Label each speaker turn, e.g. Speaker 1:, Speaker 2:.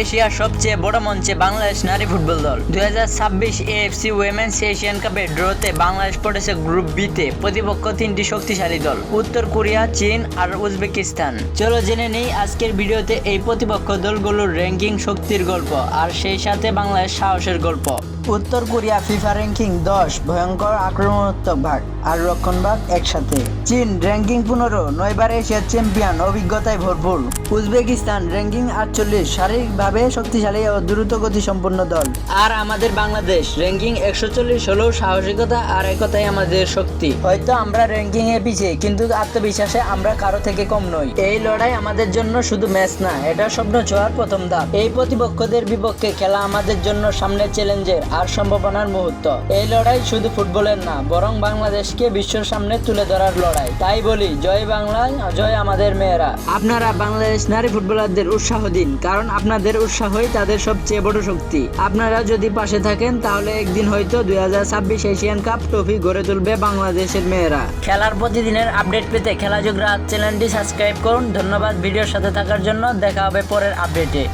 Speaker 1: এশিয়ার সবচেয়ে বড় মঞ্চে বাংলাদেশ নারী ফুটবল দল। দুই হাজার ছাব্বিশ এএফসি উইমেন্স এশিয়ান কাপে ড্রতে বাংলাদেশ পড়েছে গ্রুপ বিতে প্রতিপক্ষ তিনটি শক্তিশালী দল, উত্তর কোরিয়া, চীন আর উজবেকিস্তান। চলো জেনে নেই আজকের ভিডিওতে এই প্রতিপক্ষ দলগুলোর র্যাঙ্কিং শক্তির গল্প আর সেই সাথে বাংলাদেশ সাহসের গল্প। উত্তর কোরিয়া ফিফা র্যাঙ্কিং দশ, ভয়ঙ্কর আক্রমণাত্মক ভাগ, আর রক্ষণভাগ একসাথে। চীন র্যাঙ্কিং পনেরো, নয়বার এশিয়ার চ্যাম্পিয়ন, অভিজ্ঞতায় ভরপুর। উজবেকিস্তান র্যাঙ্কিং আটচল্লিশ, শারীরিকভাবে শক্তিশালী ও দ্রুত গতি সম্পন্ন দল। আর আমাদের বাংলাদেশ র্যাঙ্কিং একশো চল্লিশ হলেও সাহসিকতা আর একতাই আমাদের শক্তি। হয়তো আমরা র্যাঙ্কিং এ পিছিয়ে কিন্তু আত্মবিশ্বাসে আমরা কারও থেকে কম নই। এই লড়াই আমাদের জন্য শুধু ম্যাচ না, এটা স্বপ্ন ছোঁয়ার প্রথম ধাপ। এই প্রতিপক্ষদের বিপক্ষে খেলা আমাদের জন্য সামনে চ্যালেঞ্জের আর সম্ভাবনার মুহূর্ত। এই লড়াই শুধু ফুটবলের না, বরং বাংলাদেশকে বিশ্বের সামনে তুলে ধরার লড়াই। তাই বলি, জয় বাংলা জয় আমাদের মেয়েরা। আপনারা বাংলাদেশ নারী ফুটবলারদের উৎসাহ দিন, কারণ আপনাদের উৎসাহই তাদের সবচেয়ে বড় শক্তি। আপনারা যদি পাশে থাকেন, তাহলে একদিন হয়তো দুই হাজার ছাব্বিশ এশিয়ান কাপ ট্রফি গড়ে তুলবে বাংলাদেশের মেয়েরা। খেলার প্রতিদিনের আপডেট পেতে খেলাযোগ রাত চ্যানেলটি সাবস্ক্রাইব করুন। ধন্যবাদ ভিডিওর সাথে থাকার জন্য। দেখা হবে পরের আপডেটে।